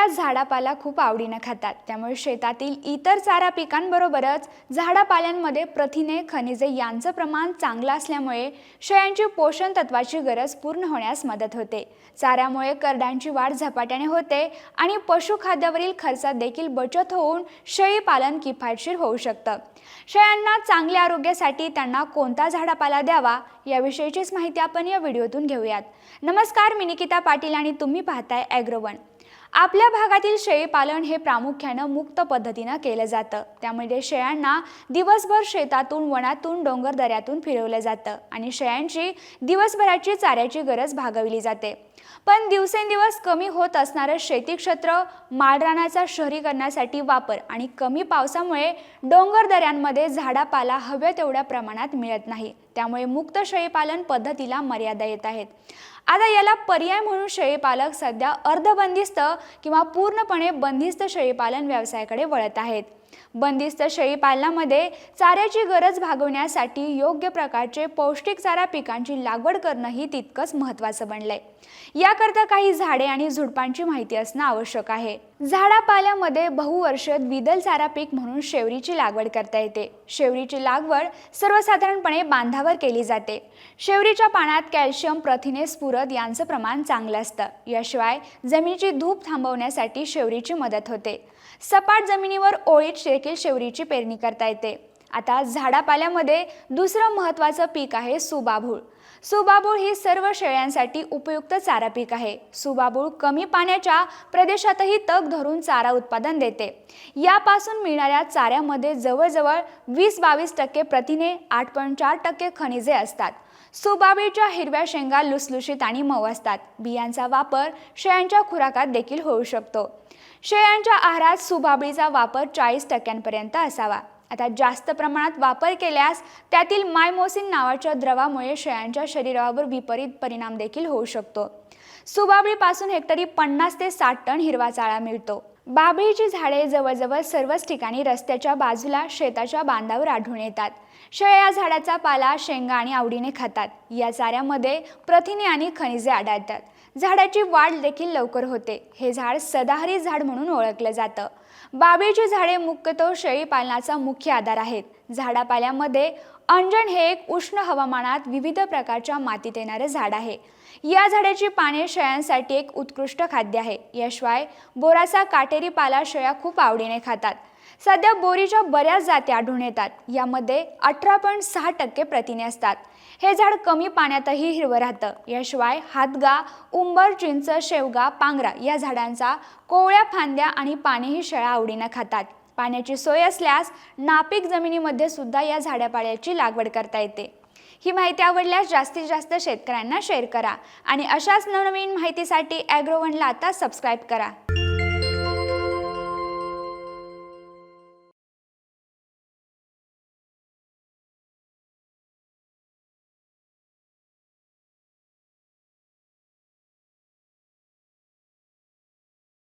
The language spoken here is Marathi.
शेळ्या झाडापाला खूप आवडीनं खातात. त्यामुळे शेतातील इतर चारा पिकांबरोबरच झाडापाल्यांमध्ये प्रथिने खनिजे यांचं प्रमाण चांगलं असल्यामुळे शेळ्यांची पोषण तत्वाची गरज पूर्ण होण्यास मदत होते. चाऱ्यामुळे करडांची वाढ झपाट्याने होते आणि पशुखाद्यावरील खर्चात देखील बचत होऊन शेळी पालन किफायतशीर होऊ शकतं. शेळ्यांना चांगल्या आरोग्यासाठी त्यांना कोणता झाडापाला द्यावा याविषयीचीच माहिती आपण या व्हिडिओतून घेऊयात. नमस्कार मी निकिता पाटील आणि तुम्ही पाहताय ॲग्रोवन आपल्या भागातील शेळीपालन हे प्रामुख्यानं मुक्त पद्धतीनं केलं जातं. त्यामध्ये शेळ्यांना दिवसभर शेतातून वनातून डोंगर दऱ्यातून फिरवलं जातं आणि शेळ्यांची दिवसभराची चाऱ्याची गरज भागवली जाते. पण दिवसेंदिवस कमी होत असणारं शेती क्षेत्र माळरानाचा शहरीकरणासाठी वापर आणि कमी पावसामुळे डोंगर दऱ्यांमध्ये झाडापाला हव्या तेवढ्या प्रमाणात मिळत नाही. त्यामुळे मुक्त शेळीपालन पद्धतीला मर्यादा येत आहेत. आता याला पर्याय म्हणून शेळीपालक सध्या अर्धबंदिस्त किंवा पूर्णपणे बंदिस्त शेळीपालन व्यवसायाकडे वळत आहेत. बंदिस्त शेळीपालनामध्ये चाऱ्याची गरज भागवण्यासाठी योग्य प्रकारचे पौष्टिक चारा पिकांची लागवड करणंही तितकंच महत्त्वाचं बनलंय. याकरता काही झाडे आणि झुडपांची माहिती असणं आवश्यक आहे. झाडापाल्यामध्ये बहुवर्षीय द्विदल चारा पीक म्हणून शेवरीची लागवड करता येते. शेवरीची लागवड सर्वसाधारणपणे बांधावर केली जाते. शेवरीच्या पाण्यात कॅल्शियम प्रथिने स्फुरद यांचं प्रमाण चांगलं असतं. याशिवाय जमिनीची धूप थांबवण्यासाठी शेवरीची मदत होते. सपाट जमिनीवर ओळीत देखील शेवरीची पेरणी करता येते. आता झाडापाल्यामध्ये दुसरं महत्त्वाचं पीक आहे सुबाभूळ. सुबाबूळ ही सर्व शेळ्यांसाठी उपयुक्त चारा पीक आहे. सुबाबूळ कमी पाण्याच्या प्रदेशातही तग धरून चारा उत्पादन देते. यापासून मिळणाऱ्या चाऱ्यामध्ये जवळजवळ वीस बावीस टक्के प्रथिने आठ पॉईंट चार टक्के खनिजे असतात. सुबाबीच्या हिरव्या शेंगा लुसलुशीत आणि मऊ असतात. बियांचा वापर शेळ्यांच्या खुराकात देखील होऊ शकतो. शेळ्यांच्या आहारात सुबाबळीचा वापर चाळीस टक्क्यांपर्यंत असावा. आता जास्त प्रमाणात वापर केल्यास त्यातील मायमोसिन नावाच्या द्रवामुळे शेळ्यांच्या शरीरावर विपरीत परिणाम देखील होऊ शकतो. सुबाबळीपासून हेक्टरी पन्नास ते साठ टन हिरवा चाळा मिळतो. बाबळीची झाडे जवळजवळ सर्वच ठिकाणी रस्त्याच्या बाजूला शेताच्या बांधावर आढळून येतात. शेळ्या या झाडाचा पाला शेंगा आणि आवडीने खातात. या चाऱ्यामध्ये प्रथिने आणि खनिजे आढळतात. झाडाची वाढ देखील लवकर होते. हे झाड सदाहरी झाड म्हणून ओळखलं जातं. बाबळीची झाडे मुख्यतः शेळी पालनाचा मुख्य आधार आहेत. झाडापाल्यामध्ये अंजन हे एक उष्ण हवामानात विविध प्रकारच्या मातीत येणारे झाड आहे. या झाडाची पाने शेळ्यांसाठी एक उत्कृष्ट खाद्य आहे. याशिवाय बोराचा काटेरी पाला शेळ्या खूप आवडीने खातात. सध्या बोरीच्या बऱ्याच जाती आढळून येतात. यामध्ये अठरा पॉईंट सहा टक्के प्रथिने असतात. हे झाड कमी पाण्यातही हिरवं राहतं. याशिवाय हातगा उंबर चिंच शेवगा पांगरा या झाडांचा कोवळ्या फांद्या आणि पानेही शेळ्या आवडीनं खातात. पाण्याची सोय असल्यास नापीक जमिनीमध्ये सुद्धा या झाडापाल्याची लागवड करता येते. ही माहिती आवडल्यास जास्तीत जास्त शेतकऱ्यांना शेअर करा आणि अशाच नवनवीन माहितीसाठी ॲग्रोवनला आता सबस्क्राईब करा.